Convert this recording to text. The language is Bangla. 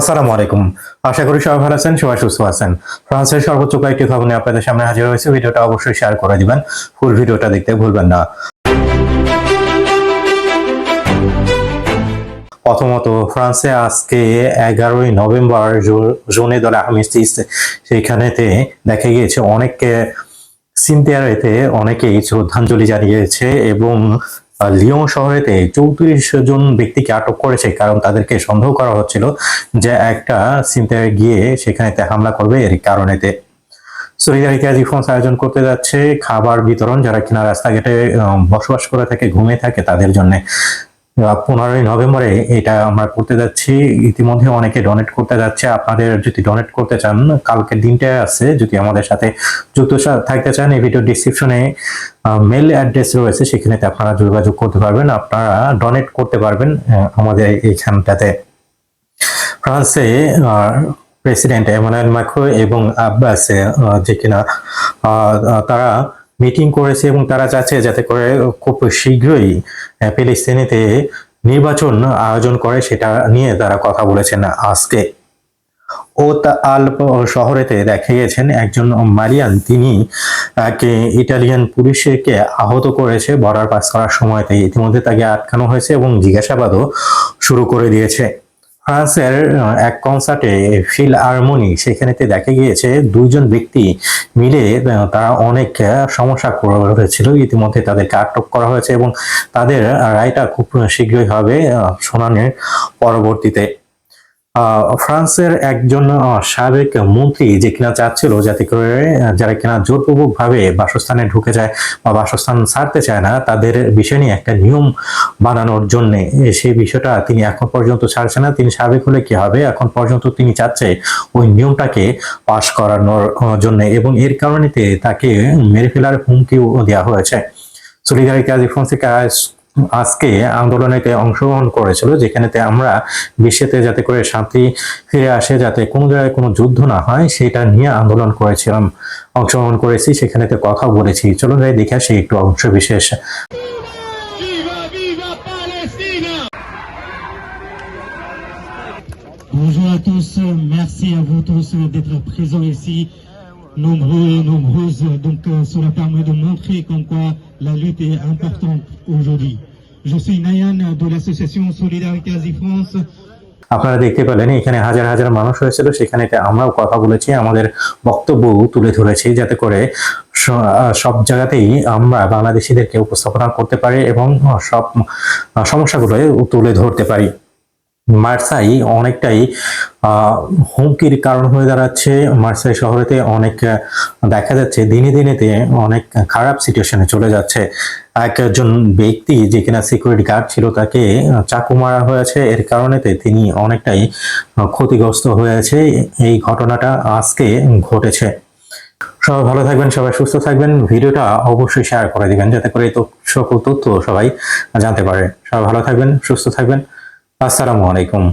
আসসালামু আলাইকুম। আশা করি সবাই ভালো আছেন, সবাই সুস্থ আছেন। ফ্রান্সের সর্বোচ্চ কয়েকটি খবর নিয়ে আপনাদের সামনে হাজির হয়েছে। ভিডিওটা অবশ্যই শেয়ার করে দিবেন। ফুল ভিডিওটা দেখতে ভুলবেন না। প্রথমত, ফ্রান্সে আজকে এগারোই নভেম্বর জোনে দলে সেইখানেতে দেখা গিয়েছে অনেক সিনথিয়ারেতে অনেকেই শ্রদ্ধাঞ্জলি জানিয়েছে এবং লিয়ন শহরেতে চৌত্রিশ জন ব্যক্তিকে আটক করেছে কারণ তাদেরকে সন্দেহ করা হচ্ছিল যে একটা সিনতে গিয়ে সেখানেতে হামলা করবে এর কারণেতে আয়োজন করতে যাচ্ছে। খাবার বিতরণ, যারা কিনা রাস্তাঘাটে বসবাস করে থাকে, ঘুমিয়ে থাকে, তাদের জন্য। পনেরোই নভেম্বরে এটা আমরা করতে যাচ্ছি। ইতিমধ্যে অনেকে ডোনেট করতে যাচ্ছে। আপনাদের যদি ডোনেট করতে চান, কালকের দিনটা আছে। যদি আমাদের সাথে যুক্ত থাকতে চান, এই ভিডিও ডিসক্রিপশনে মেল অ্যাড্রেস রয়েছে। সেখানে আপনারা যোগাযোগ করতে পারবেন। আপনারা ডোনেট করতে পারবেন আমাদের এইখানটাতে। ফ্রান্সে প্রেসিডেন্ট এমানুয়েল ম্যাক্রো এবং আব্বাস যে কিনা তারা মিটিং করেছে এবং তারা চাচ্ছে যাতে করে খুব শীঘ্রই ফিলিস্তিনিতে নির্বাচন আয়োজন করে সেটা নিয়ে তারা কথা বলেছেন আজকে। ও আল শহরেতে দেখা গেছেন একজন মারিয়ান তিনি তাকে ইটালিয়ান পুলিশকে আহত করেছে, বর্ডার পাস করার সময়তে। ইতিমধ্যে তাকে আটকানো হয়েছে এবং জিজ্ঞাসাবাদও শুরু করে দিয়েছে। ফ্রান্সের এক কনসার্টে ফিল হারমোনি সেখানেতে দেখা গিয়েছে দুইজন ব্যক্তি মিলে তারা অনেক সমস্যা হয়েছিল ইতিমধ্যে তাদেরকে আটক করা হয়েছে এবং তাদের রায়টা খুব শীঘ্রই হবে শোনানের পরবর্তীতে। ফ্রান্সের একজন সাবেক মন্ত্রী যে কিনা চাচ্ছিল যাতে করে যারা কিনা জোরপূর্বক ভাবে বাসস্থানে ঢুকে যায় বা বাসস্থান ছাড়তে চায় না, তাদের বিষয় নিয়ে একটা নিয়ম বানানোর জন্য সেই বিষয়টা তিনি এখন পর্যন্ত ছাড়ছে না। তিনি সাবেক হলে কি হবে? এখন পর্যন্ত তিনি চাচ্ছে ওই নিয়মটাকে পাশ করানোর জন্য এবং এর কারণেতে তাকে মেরে ফেলার হুমকিও দেওয়া হয়েছে। ফন্সেকা আজকে আন্দোলনেতে অংশগ্রহণ করেছিল যেখানেতে আমরা বিশ্বেতে যাতে করে শান্তি ফিরে আসে যাতে কোনো জায়গায় কোনো যুদ্ধ না হয় সেটা নিয়ে আন্দোলন করেছিলাম অংশগ্রহণ করেছি সেখানেতে কথা বলেছি। চলুন যাই দেখে আসি একটু অংশ বিশেষ Bonjour à tous, merci à vous tous d'être présents ici, nombreux nombreuses. Donc euh, cela permet de montrer comme quoi la lutte est importante aujourd'hui. Je suis Nayan de l'association Solidarité Asie France. আপনারা দেখতে পেলেন এখানে হাজার হাজার মানুষ হয়েছিল সেখানে আমরাও কথা বলেছি আমাদের বক্তব্য তুলে ধরেছি যাতে করে সব জায়গাতেই আমরা বাংলাদেশিদেরকে উপস্থাপনা করতে পারি এবং সব সমস্যাগুলো তুলে ধরতে পারি মার্সাই অনেকটাই হুমকির কারণ হয়ে দাঁড়াচ্ছে। মার্সাই শহরেতে অনেক দেখা যাচ্ছে দিনে দিনেতে অনেক খারাপ সিচুয়েশনে চলে যাচ্ছে। একজন ব্যক্তি যে কিনা সিকিউরিটি গার্ড ছিল, তাকে চাকু মারা হয়েছে। এর কারণেতে তিনি অনেকটাই ক্ষতিগ্রস্ত হয়েছে এই ঘটনাটা আজকে ঘটেছে। সবাই ভালো থাকবেন, সবাই সুস্থ থাকবেন। ভিডিওটা অবশ্যই শেয়ার করে দিবেন, যাতে করে সকল তথ্য সবাই জানতে পারে। সবাই ভালো থাকবেন, সুস্থ থাকবেন। আসসালামু আলাইকুম।